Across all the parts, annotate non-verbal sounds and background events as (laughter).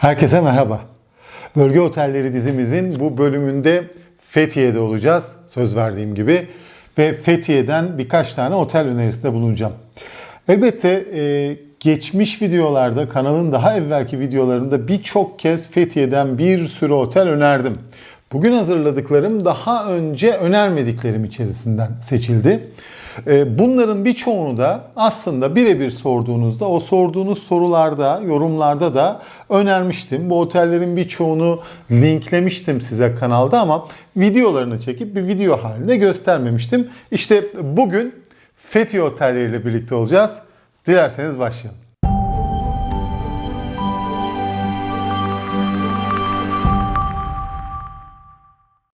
Herkese merhaba. Bölge Otelleri dizimizin bu bölümünde Fethiye'de olacağız. Söz verdiğim gibi. Ve Fethiye'den birkaç tane otel önerisinde bulunacağım. Elbette e, geçmiş videolarda, kanalın daha evvelki videolarında birçok kez Fethiye'den bir sürü otel önerdim. Bugün hazırladıklarım daha önce önermediklerim içerisinden seçildi. E, Bunların birçoğunu da aslında birebir sorduğunuzda o sorduğunuz sorularda, yorumlarda da önermiştim. Bu otellerin birçoğunu linklemiştim size kanalda ama videolarını çekip bir video halinde göstermemiştim. İşte bugün Fethiye Otelleri ile birlikte olacağız. Dilerseniz başlayalım.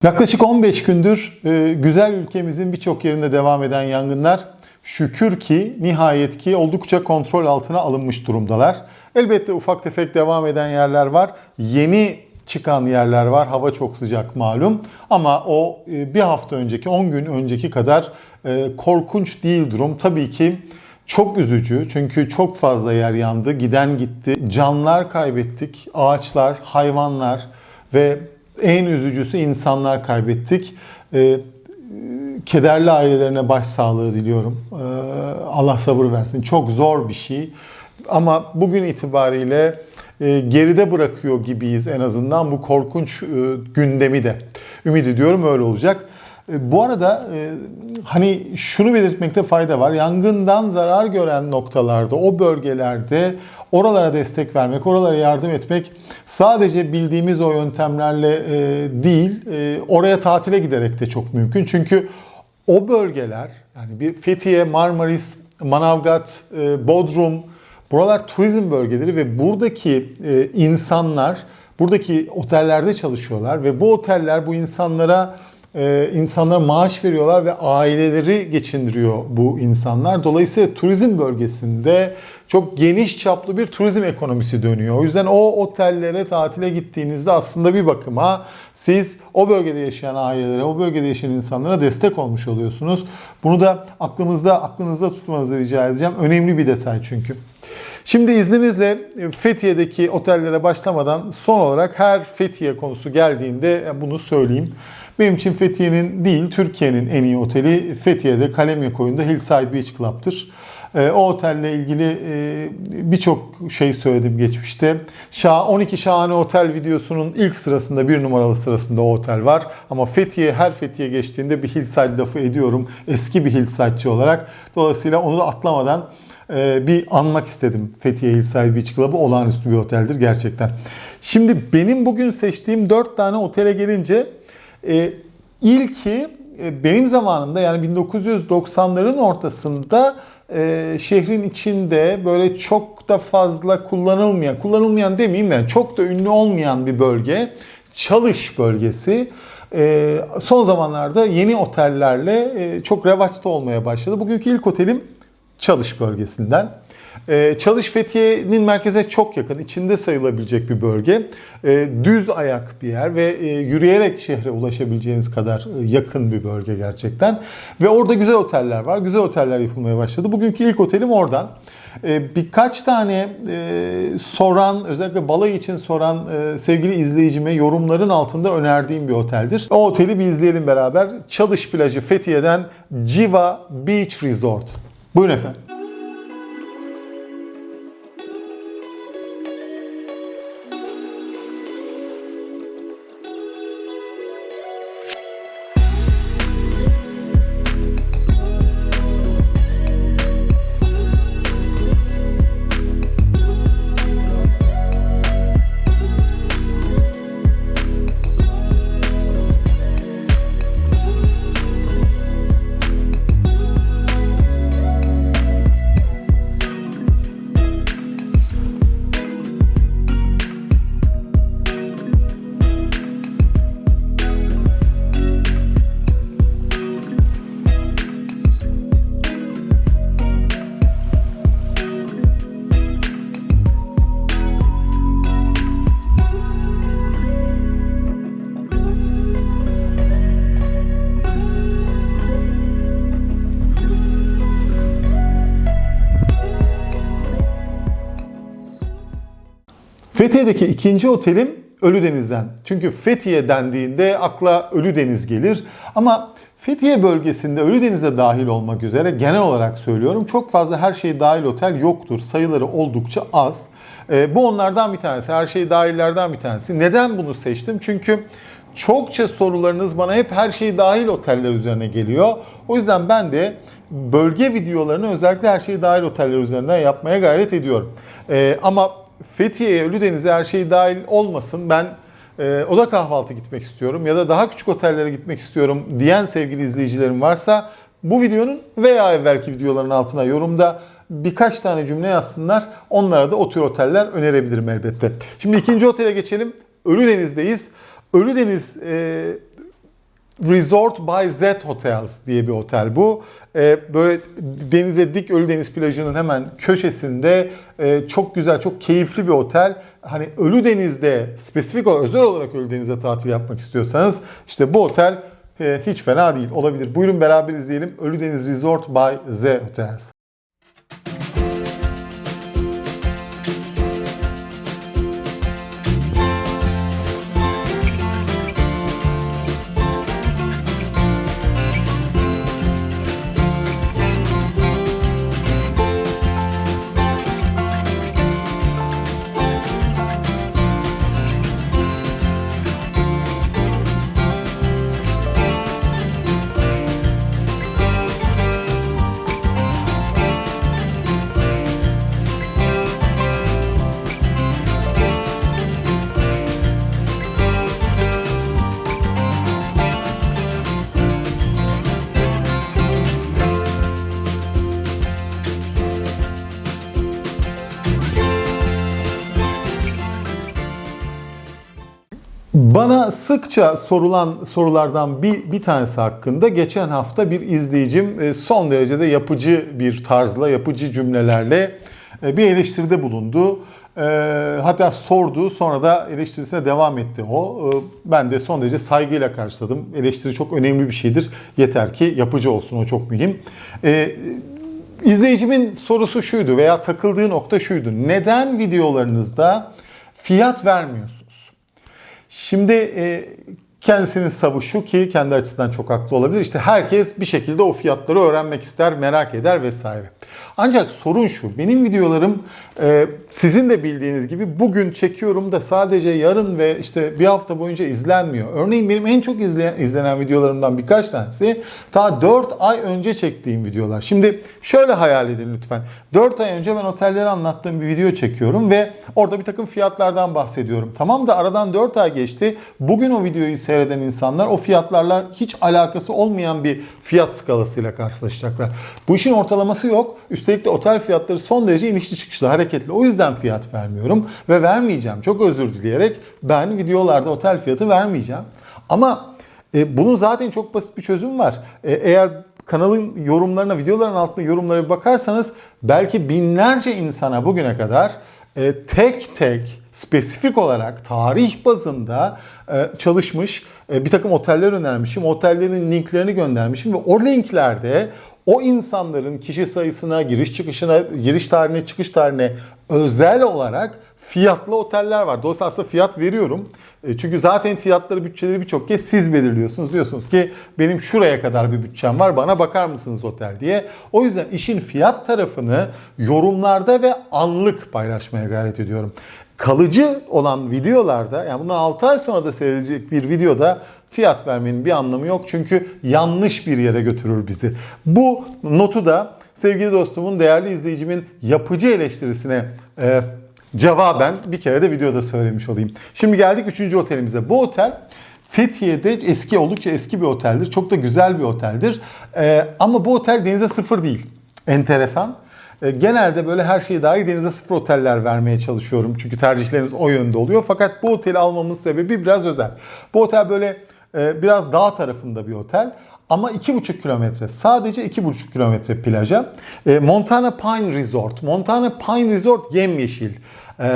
Yaklaşık 15 gündür e, güzel ülkemizin birçok yerinde devam eden yangınlar şükür ki nihayet ki oldukça kontrol altına alınmış durumdalar. Elbette ufak tefek devam eden yerler var. Yeni çıkan yerler var. Hava çok sıcak malum. Ama o e, bir hafta önceki, 10 gün önceki kadar e, korkunç değil durum. Tabii ki çok üzücü çünkü çok fazla yer yandı. Giden gitti. Canlar kaybettik. Ağaçlar, hayvanlar ve en üzücüsü insanlar kaybettik. Ee, kederli ailelerine başsağlığı diliyorum. Ee, Allah sabır versin. Çok zor bir şey. Ama bugün itibariyle e, geride bırakıyor gibiyiz en azından bu korkunç e, gündemi de. Ümit ediyorum öyle olacak. E, Bu arada e, hani şunu belirtmekte fayda var. Yangından zarar gören noktalarda, o bölgelerde oralara destek vermek, oralara yardım etmek sadece bildiğimiz o yöntemlerle e, değil, e, oraya tatile giderek de çok mümkün. Çünkü o bölgeler yani bir Fethiye, Marmaris, Manavgat, e, Bodrum buralar turizm bölgeleri ve buradaki e, insanlar buradaki otellerde çalışıyorlar ve bu oteller bu insanlara e, insanlara maaş veriyorlar ve aileleri geçindiriyor bu insanlar. Dolayısıyla turizm bölgesinde çok geniş çaplı bir turizm ekonomisi dönüyor. O yüzden o otellere tatile gittiğinizde aslında bir bakıma siz o bölgede yaşayan ailelere, o bölgede yaşayan insanlara destek olmuş oluyorsunuz. Bunu da aklımızda, aklınızda tutmanızı rica edeceğim. Önemli bir detay çünkü. Şimdi izninizle Fethiye'deki otellere başlamadan son olarak her Fethiye konusu geldiğinde bunu söyleyeyim. Benim için Fethiye'nin değil Türkiye'nin en iyi oteli Fethiye'de Kalemyakoyun'da Hillside Beach Club'tır. E, O otelle ilgili e, birçok şey söyledim geçmişte. Şah 12 şahane otel videosunun ilk sırasında bir numaralı sırasında o otel var. Ama Fethiye her Fethiye geçtiğinde bir Hillside lafı ediyorum. Eski bir Hillside'çi olarak. Dolayısıyla onu da atlamadan e, bir anmak istedim. Fethiye Hillside Beach Club'ı olağanüstü bir oteldir gerçekten. Şimdi benim bugün seçtiğim 4 tane otele gelince e, ilki e, benim zamanımda yani 1990'ların ortasında e, şehrin içinde böyle çok da fazla kullanılmayan, kullanılmayan demeyeyim de çok da ünlü olmayan bir bölge. Çalış bölgesi. E, son zamanlarda yeni otellerle e, çok revaçta olmaya başladı. Bugünkü ilk otelim Çalış bölgesinden. Ee, Çalış Fethiye'nin merkeze çok yakın, içinde sayılabilecek bir bölge. Ee, Düz ayak bir yer ve e, yürüyerek şehre ulaşabileceğiniz kadar e, yakın bir bölge gerçekten. Ve orada güzel oteller var, güzel oteller yapılmaya başladı. Bugünkü ilk otelim oradan. Ee, Birkaç tane e, soran, özellikle balayı için soran sevgili izleyicime yorumların altında önerdiğim bir oteldir. O oteli bir izleyelim beraber. Çalış plajı Fethiye'den Civa Beach Resort. Buyurun efendim. Fethiye'deki ikinci otelim Ölüdeniz'den. Çünkü Fethiye dendiğinde akla Ölüdeniz gelir. Ama Fethiye bölgesinde Ölüdeniz'e dahil olmak üzere genel olarak söylüyorum çok fazla her şey dahil otel yoktur. Sayıları oldukça az. Ee, bu onlardan bir tanesi. Her şey dahillerden bir tanesi. Neden bunu seçtim? Çünkü çokça sorularınız bana hep her şey dahil oteller üzerine geliyor. O yüzden ben de bölge videolarını özellikle her şey dahil oteller üzerinden yapmaya gayret ediyorum. Ee, ama Fethiye'ye, Ölüdeniz'e her şey dahil olmasın. Ben e, oda kahvaltı gitmek istiyorum ya da daha küçük otellere gitmek istiyorum diyen sevgili izleyicilerim varsa bu videonun veya evvelki videoların altına yorumda birkaç tane cümle yazsınlar. Onlara da o tür oteller önerebilirim elbette. Şimdi ikinci otele geçelim. Ölüdeniz'deyiz. Ölüdeniz e, Resort by Z Hotels diye bir otel bu. Ee, böyle denize dik Ölüdeniz plajının hemen köşesinde e, çok güzel, çok keyifli bir otel. Hani Ölüdeniz'de spesifik olarak, özel olarak Ölüdeniz'de tatil yapmak istiyorsanız işte bu otel e, hiç fena değil. Olabilir. Buyurun beraber izleyelim. Ölüdeniz Resort by Z Hotels. Bana sıkça sorulan sorulardan bir, bir tanesi hakkında geçen hafta bir izleyicim e, son derecede yapıcı bir tarzla, yapıcı cümlelerle e, bir eleştiride bulundu. E, Hatta sordu sonra da eleştirisine devam etti o. Ben de son derece saygıyla karşıladım. Eleştiri çok önemli bir şeydir. Yeter ki yapıcı olsun o çok mühim. İzleyicimin sorusu şuydu veya takıldığı nokta şuydu. Neden videolarınızda fiyat vermiyorsunuz? Şimdi e, kendisinin savı şu ki kendi açısından çok haklı olabilir. İşte herkes bir şekilde o fiyatları öğrenmek ister, merak eder vesaire. Ancak sorun şu. Benim videolarım e, sizin de bildiğiniz gibi bugün çekiyorum da sadece yarın ve işte bir hafta boyunca izlenmiyor. Örneğin benim en çok izleyen, izlenen videolarımdan birkaç tanesi ta 4 ay önce çektiğim videolar. Şimdi şöyle hayal edin lütfen. 4 ay önce ben otelleri anlattığım bir video çekiyorum ve orada bir takım fiyatlardan bahsediyorum. Tamam da aradan 4 ay geçti. Bugün o videoyu seyreden insanlar o fiyatlarla hiç alakası olmayan bir fiyat skalasıyla karşılaşacaklar. Bu işin ortalaması yok. Üstelik de otel fiyatları son derece inişli çıkışlı, hareketli. O yüzden fiyat vermiyorum ve vermeyeceğim. Çok özür dileyerek ben videolarda otel fiyatı vermeyeceğim. Ama e, bunun zaten çok basit bir çözüm var. E, eğer kanalın yorumlarına, videoların altında yorumlara bir bakarsanız belki binlerce insana bugüne kadar e, tek tek spesifik olarak tarih bazında e, çalışmış e, bir takım oteller önermişim. Otellerin linklerini göndermişim ve o linklerde o insanların kişi sayısına, giriş çıkışına, giriş tarihine, çıkış tarihine özel olarak fiyatlı oteller var. Dolayısıyla aslında fiyat veriyorum. E, çünkü zaten fiyatları, bütçeleri birçok kez siz belirliyorsunuz. Diyorsunuz ki benim şuraya kadar bir bütçem var bana bakar mısınız otel diye. O yüzden işin fiyat tarafını yorumlarda ve anlık paylaşmaya gayret ediyorum kalıcı olan videolarda yani bundan 6 ay sonra da seyredilecek bir videoda fiyat vermenin bir anlamı yok. Çünkü yanlış bir yere götürür bizi. Bu notu da sevgili dostumun, değerli izleyicimin yapıcı eleştirisine e, cevaben bir kere de videoda söylemiş olayım. Şimdi geldik 3. otelimize. Bu otel Fethiye'de eski oldukça eski bir oteldir. Çok da güzel bir oteldir. E, ama bu otel denize sıfır değil. Enteresan. E, genelde böyle her şeyi dahi denize sıfır oteller vermeye çalışıyorum. Çünkü tercihleriniz o yönde oluyor. Fakat bu oteli almamın sebebi biraz özel. Bu otel böyle biraz dağ tarafında bir otel. Ama 2,5 kilometre, sadece 2,5 kilometre plaja. E, Montana Pine Resort. Montana Pine Resort yemyeşil.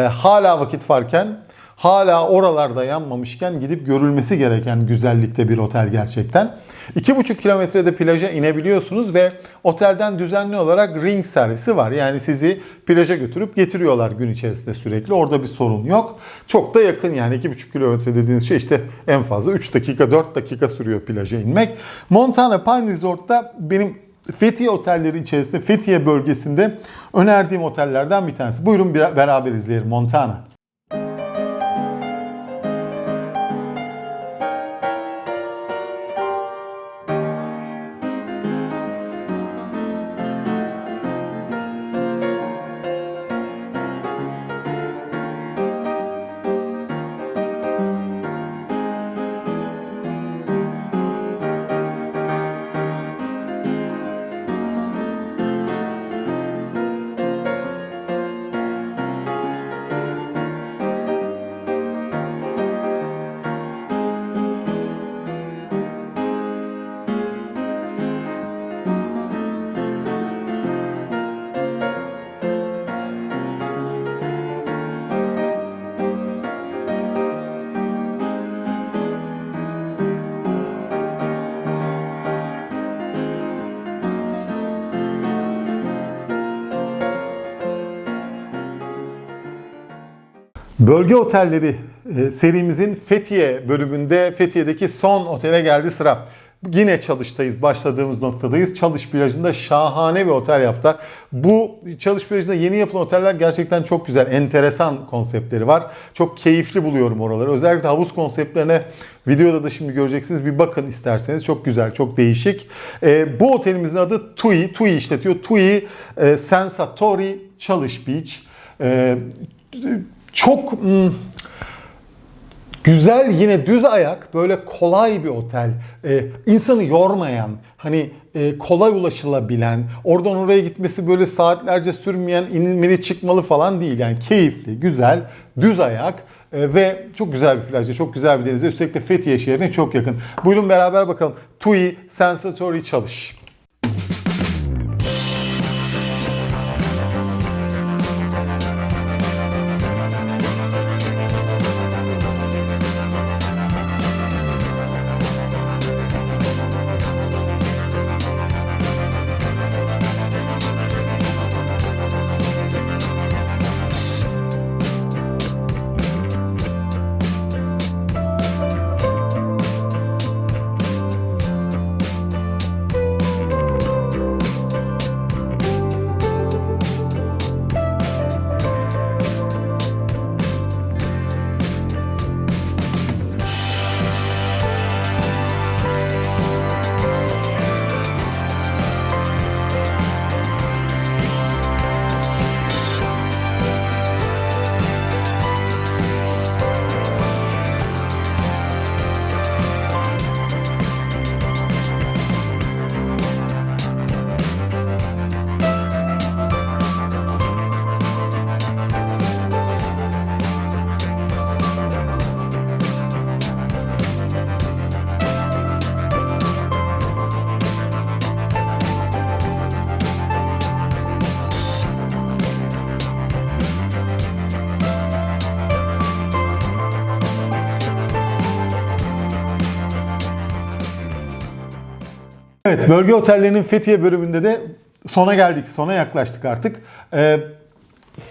Hala vakit varken hala oralarda yanmamışken gidip görülmesi gereken güzellikte bir otel gerçekten. 2,5 kilometrede plaja inebiliyorsunuz ve otelden düzenli olarak ring servisi var. Yani sizi plaja götürüp getiriyorlar gün içerisinde sürekli. Orada bir sorun yok. Çok da yakın yani 2,5 kilometre dediğiniz şey işte en fazla 3 dakika 4 dakika sürüyor plaja inmek. Montana Pine Resort'ta benim Fethiye otelleri içerisinde Fethiye bölgesinde önerdiğim otellerden bir tanesi. Buyurun beraber izleyelim Montana. Bölge otelleri e, serimizin Fethiye bölümünde Fethiye'deki son otele geldi sıra. Yine Çalış'tayız, başladığımız noktadayız. Çalış plajında şahane bir otel yaptılar. Bu Çalış plajında yeni yapılan oteller gerçekten çok güzel, enteresan konseptleri var. Çok keyifli buluyorum oraları. Özellikle havuz konseptlerine videoda da şimdi göreceksiniz. Bir bakın isterseniz. Çok güzel, çok değişik. E, bu otelimizin adı TUI. TUI işletiyor. TUI e, Sensatori Çalış Beach. E, çok hmm, güzel yine düz ayak böyle kolay bir otel. Ee, insanı yormayan hani e, kolay ulaşılabilen oradan oraya gitmesi böyle saatlerce sürmeyen inilmeli çıkmalı falan değil. Yani keyifli, güzel, düz ayak e, ve çok güzel bir plajda, çok güzel bir denizde. Üstelik de Fethiye şehrine çok yakın. Buyurun beraber bakalım. TUI Sensory Çalış. Evet, bölge otellerinin Fethiye bölümünde de sona geldik. Sona yaklaştık artık. Ee,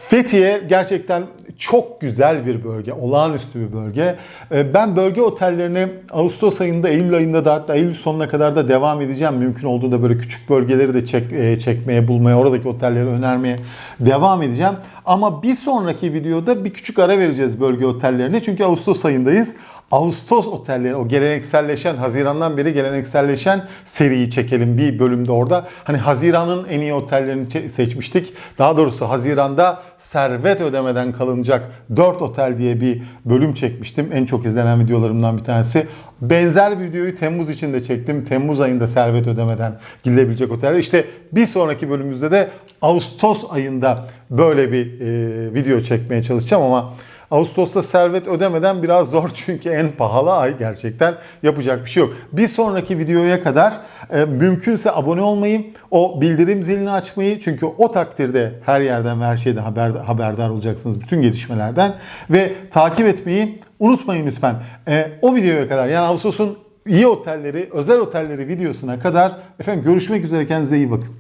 Fethiye gerçekten çok güzel bir bölge, olağanüstü bir bölge. Ee, Ben bölge otellerine Ağustos ayında, Eylül ayında da hatta Eylül sonuna kadar da devam edeceğim. Mümkün olduğunda böyle küçük bölgeleri de çek, e, çekmeye, bulmaya, oradaki otelleri önermeye devam edeceğim. Ama bir sonraki videoda bir küçük ara vereceğiz bölge otellerine. Çünkü Ağustos ayındayız. Ağustos otelleri o gelenekselleşen Haziran'dan beri gelenekselleşen seriyi çekelim bir bölümde orada. Hani Haziran'ın en iyi otellerini seçmiştik. Daha doğrusu Haziran'da servet ödemeden kalınacak 4 otel diye bir bölüm çekmiştim. En çok izlenen videolarımdan bir tanesi. Benzer bir videoyu Temmuz için de çektim. Temmuz ayında servet ödemeden gidilebilecek oteller. İşte bir sonraki bölümümüzde de Ağustos ayında böyle bir e, video çekmeye çalışacağım ama Ağustos'ta servet ödemeden biraz zor (laughs) çünkü en pahalı ay gerçekten yapacak bir şey yok. Bir sonraki videoya kadar e, mümkünse abone olmayı, o bildirim zilini açmayı çünkü o takdirde her yerden ve her şeyden haber, haberdar olacaksınız bütün gelişmelerden ve takip etmeyi unutmayın lütfen. E, o videoya kadar yani Ağustos'un iyi otelleri, özel otelleri videosuna kadar efendim görüşmek üzere kendinize iyi bakın.